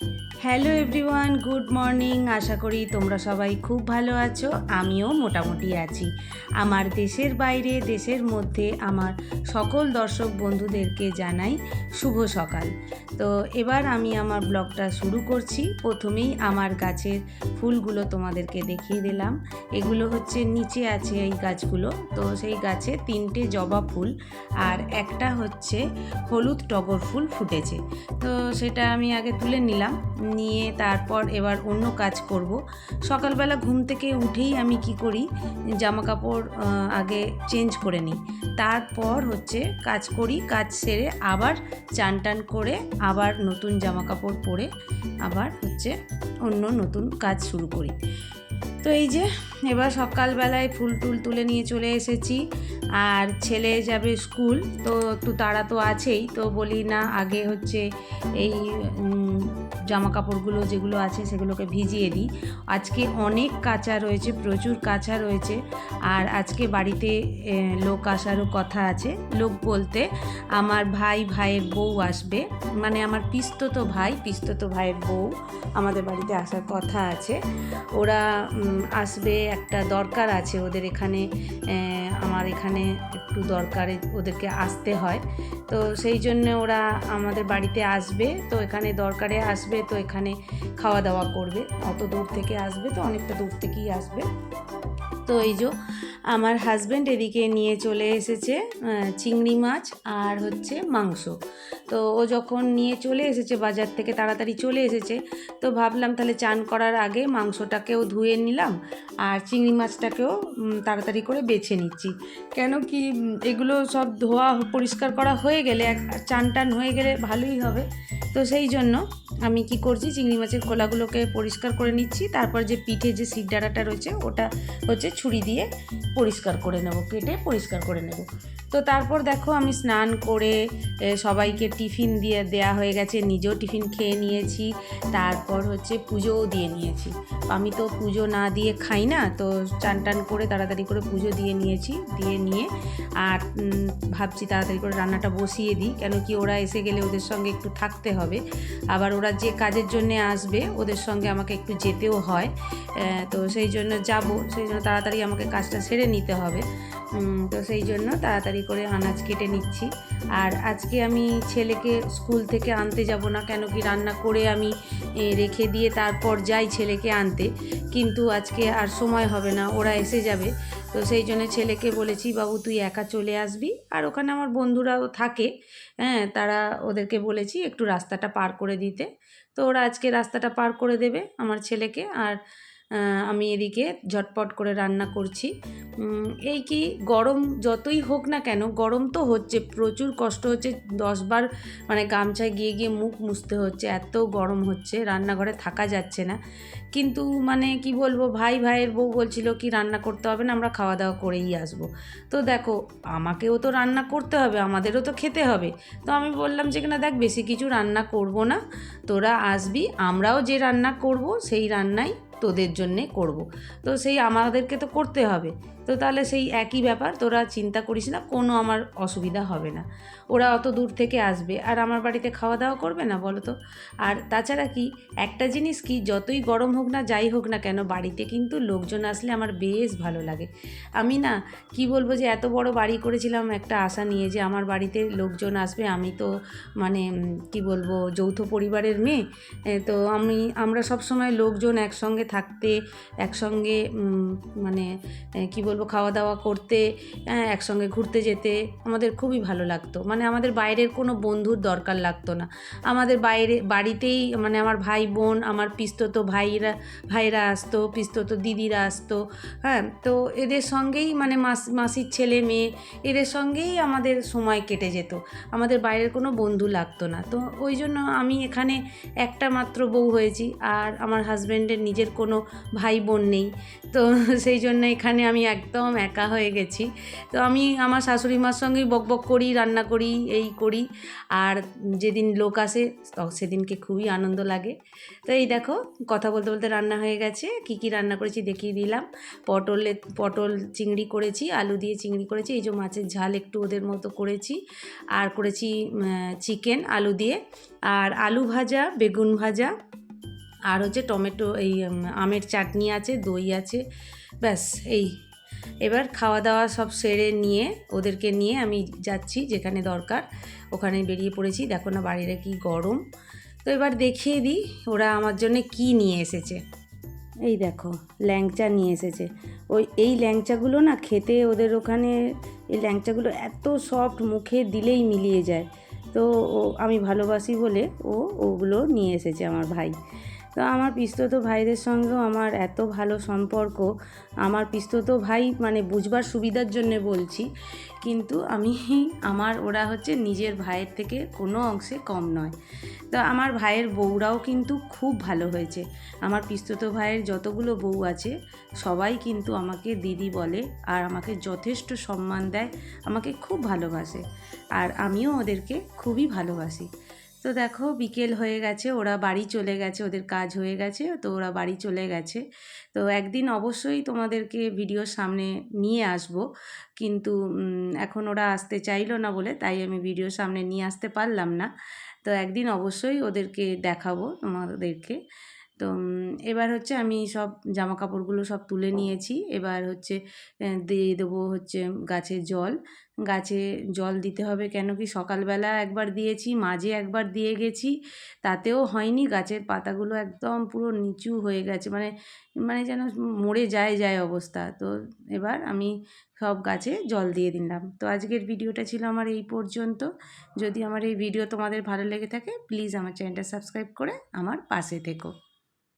Thank you. Hello everyone, good morning. আশা করি তোমরা সবাই খুব ভালো আছো, আমিও মোটামুটি আছি। আমার দেশের বাইরে, দেশের মধ্যে আমার সকল দর্শক বন্ধুদেরকে জানাই শুভ সকাল। তো এবার আমি আমার ব্লগটা শুরু করছি। প্রথমেই আমার গাছের ফুলগুলো তোমাদেরকে দেখিয়ে দিলাম। এগুলো হচ্ছে নিচে আছে এই গাছগুলো। তো সেই গাছে তিনটে জবা ফুল আর একটা হচ্ছে হলুদ টগর ফুল ফুটেছে। তো সেটা আমি আগে তুলে নিলাম। নিয়ে তারপর এবার অন্য কাজ করব। সকালবেলা ঘুম থেকে উঠেই আমি কি করি জামা কাপড় আগে চেঞ্জ করে নিই। তারপর হচ্ছে কাজ করি, কাজ সেরে আবার চান টান করে আবার নতুন জামা কাপড় পরে আবার হচ্ছে অন্য নতুন কাজ শুরু করি। তো এই যে, এবার সকালবেলায় ফুল টুল তুলে নিয়ে চলে এসেছি। আর ছেলে যাবে স্কুল, তো একটু তাড়া তো আছেই। তো বলি, না, আগে হচ্ছে এই জামা কাপড়গুলো যেগুলো আছে সেগুলোকে ভিজিয়ে দিই। আজকে অনেক কাঁচা রয়েছে, প্রচুর কাঁচা রয়েছে। আর আজকে বাড়িতে লোক আসারও কথা আছে। লোক বলতে, আমার ভাই ভাইয়ের বউ আসবে। মানে আমার পিস্তত ভাই, পিস্তত ভাইয়ের বউ আমাদের বাড়িতে আসার কথা আছে। ওরা আসবে, একটা দরকার আছে ওদের এখানে আমার এখানে একটু দরকারে ওদেরকে আসতে হয়। তো সেই জন্য ওরা আমাদের বাড়িতে আসবে, তো এখানে দরকারে আসবে, তো এখানে খাওয়া দাওয়া করবে। অত দূর থেকে আসবে, তো অনেকটা দূর থেকেই আসবে। তো এই যে আমার হাজব্যান্ড এদিকে নিয়ে চলে এসেছে চিংড়ি মাছ আর হচ্ছে মাংস। তো ও যখন নিয়ে চলে এসেছে, বাজার থেকে তাড়াতাড়ি চলে এসেছে, তো ভাবলাম তাহলে চান করার আগে মাংসটাকেও ধুয়ে নিলাম আর চিংড়ি মাছটাকেও তাড়াতাড়ি করে বেছে নিচ্ছি। কেন কি এগুলো সব ধোয়া পরিষ্কার করা হয়ে গেলে, এক, চান টান হয়ে গেলে ভালোই হবে। তো সেই জন্য আমি কি করছি, চিংড়ি মাছের খোলাগুলোকে পরিষ্কার করে নিচ্ছি। তারপর যে পিঠে যে সিডারাটা রয়েছে, ওটা হচ্ছে ছুরি দিয়ে পরিষ্কার করে নেব, কেটে পরিষ্কার করে নেব। তো তারপর দেখো আমি স্নান করে সবাইকে টিফিন দিয়ে দেয়া হয়ে গেছে, নিজেও টিফিন খেয়ে নিয়েছি। তারপর হচ্ছে পুজোও দিয়ে নিয়েছি। আমি তো পুজো না দিয়ে খাই না, তো চান টান করে তাড়াতাড়ি করে পুজো দিয়ে নিয়েছি, দিয়ে নিয়ে। আর ভাবছি তাড়াতাড়ি করে রান্নাটা বসিয়ে দিই, কেন কি ওরা এসে গেলে ওদের সঙ্গে একটু থাকতে হবে। আবার ওরা যে কাজের জন্য আসবে, ওদের সঙ্গে আমাকে একটু যেতেও হয়। তো সেই জন্য যাব, সেই জন্য তাড়াতাড়ি আমাকে কাজটা সেরে নিতে হবে। তো সেই জন্য তাড়াতাড়ি করে আনাজ কেটে নিচ্ছি। আর আজকে আমি ছেলেকে স্কুল থেকে আনতে যাব না, কেন কি রান্না করে আমি রেখে দিয়ে তারপর যাই ছেলেকে আনতে। কিন্তু আজকে আর সময় হবে না, ওরা এসে যাবে। তো সেই জন্য ছেলেকে বলেছি, বাবু, তুই একা চলে আসবি। আর ওখানে আমার বন্ধুরাও থাকে হ্যাঁ তারা ওদেরকে বলেছি একটু রাস্তাটা পার করে দিতে। তো ওরা আজকে রাস্তাটা পার করে দেবে আমার ছেলেকে। আর আমি এদিকে ঝটপট করে রান্না করছি। এই কি গরম যতই হোক না কেন, গরম তো হচ্ছে, প্রচুর কষ্ট হচ্ছে দশবার মানে গামছায় গিয়ে গিয়ে মুখ মুছতে হচ্ছে, এত গরম হচ্ছে, রান্নাঘরে থাকা যাচ্ছে না। কিন্তু মানে কি বলব, ভাই ভাইয়ের বউ বলছিল কি রান্না করতে হবে না, আমরা খাওয়া দাওয়া করেই আসব। তো দেখো, আমাকেও তো রান্না করতে হবে, আমাদেরও তো খেতে হবে। তো আমি বললাম যে কিনা দেখ, বেশি কিছু রান্না করব না, তোরা আসবি, আমরাও যে রান্না করব, সেই রান্নাই তোদের জন্যে করব। তো সেই আমাদেরকে তো করতে হবে। তো তাহলে সেই একই ব্যাপার, তোরা চিন্তা করিস না, কোনো আমার অসুবিধা হবে না। ওরা অত দূর থেকে আসবে, আর আমার বাড়িতে খাওয়া দাওয়া করবে না বলো তো? আর তাছাড়া কি, একটা জিনিস কি, যতই গরম হোক না, যাই হোক না কেন, বাড়িতে কিন্তু লোকজন আসলে আমার বেশ ভালো লাগে। আমি না, কি বলব যে, এত বড় বাড়ি করেছিলাম, একটা আশা নিয়ে যে, আমার বাড়িতে লোকজন আসবে, আমি তো মানে কি বলব, যৌথ পরিবারের মেয়ে তো আমি, আমরা সব সময় লোকজন একসঙ্গে থাকতে, একসঙ্গে মানে কি বলব খাওয়া দাওয়া করতে হ্যাঁ, একসঙ্গে ঘুরতে যেতে আমাদের খুবই ভালো লাগতো। মানে আমাদের বাইরের কোনো বন্ধুর দরকার লাগতো না। আমাদের বাইরে বাড়িতেই মানে আমার ভাই বোন আমার পিস্তত ভাইরা ভাইরা আসতো পিস্তত দিদিরা আসতো হ্যাঁ তো এদের সঙ্গেই মানে মাস মাসির ছেলে মেয়ে এদের সঙ্গেই আমাদের সময় কেটে যেত। আমাদের বাইরের কোনো বন্ধু লাগতো না। তো ওই জন্য আমি এখানে একটা মাত্র বউ হয়েছি আর আমার হাজব্যান্ডের নিজের কোনো ভাই বোন নেই। তো সেই জন্য এখানে আমি এক একদম একা হয়ে গেছি। তো আমি আমার শাশুড়ি মার সঙ্গেই বক বক করি, রান্না করি, এই করি। আর যেদিন লোক আসে সেদিনকে খুবই আনন্দ লাগে। তো এই দেখো, কথা বলতে বলতে রান্না হয়ে গেছে। কি কি রান্না করেছি দেখিয়ে দিলাম। পটলে, পটল চিংড়ি করেছি, আলু দিয়ে চিংড়ি করেছি, এই যে মাছের ঝাল একটু ওদের মতো করেছি। আর করেছি চিকেন, আলু দিয়ে। আর আলু ভাজা, বেগুন ভাজা, আর হচ্ছে টমেটো, এই আমের চাটনি আছে, দই আছে, ব্যাস, এই। এবার খাওয়া দাওয়া সব সেরে নিয়ে ওদেরকে নিয়ে আমি যাচ্ছি যেখানে দরকার। ওখানে বেরিয়ে পড়েছি। দেখো না বাড়িটা কি গরম। তো এবার দেখিয়ে দিই ওরা আমার জন্য কি নিয়ে এসেছে। এই দেখো, ল্যাংচা নিয়ে এসেছে। ওই, এই ল্যাংচাগুলো না খেতে ওদের ওখানে, এই ল্যাংচাগুলো এত সফট মুখে দিলেই মিলিয়ে যায়। তো ও, আমি ভালোবাসি বলে ও, ওগুলো নিয়ে এসেছে আমার ভাই। তো আমার পিস্তত ভাইদের সঙ্গেও আমার এত ভালো সম্পর্ক, আমার পিস্তত ভাই মানে বুঝবার সুবিধার জন্য বলছি, কিন্তু আমি, আমার ওরা হচ্ছে নিজের ভাইয়ের থেকে কোনো অংশে কম নয়। তো আমার ভাইয়ের বউরাও কিন্তু খুব ভালো হয়েছে। আমার পিস্তত ভাইয়ের যতগুলো বউ আছে, সবাই কিন্তু আমাকে দিদি বলে আর আমাকে যথেষ্ট সম্মান দেয়, আমাকে খুব ভালোবাসে। আর আমিও ওদেরকে খুবই ভালোবাসি। তো দেখো বিকেল হয়ে গেছে, ওরা বাড়ি চলে গেছে, ওদের কাজ হয়ে গেছে, তো ওরা বাড়ি চলে গেছে। তো একদিন অবশ্যই তোমাদেরকে ভিডিওর সামনে নিয়ে আসব, কিন্তু এখন ওরা আসতে চাইলো না বলে, তাই আমি ভিডিওর সামনে নিয়ে আসতে পারলাম না। তো একদিন অবশ্যই ওদেরকে দেখাবো তোমাদেরকে। তো এবার হচ্ছে আমি সব জামা কাপড়গুলো সব তুলে নিয়েছি। এবার হচ্ছে দিয়ে দেবো হচ্ছে গাছে জল। গাছে জল দিতে হবে কেন কি সকালবেলা একবার দিয়েছি, মাঝে একবার দিয়ে গেছি। তাতেও হয়নি, গাছের পাতাগুলো একদম পুরো নিচু হয়ে গেছে। মানে মানে যেন মরে যায় যায় অবস্থা। তো এবার আমি সব গাছে জল দিয়ে দিলাম। তো আজকের ভিডিওটা ছিল আমার এই পর্যন্ত। যদি আমার এই ভিডিও তোমাদের ভালো লেগে থাকে প্লিজ আমার চ্যানেলটা সাবস্ক্রাইব করে আমার পাশে থেকো।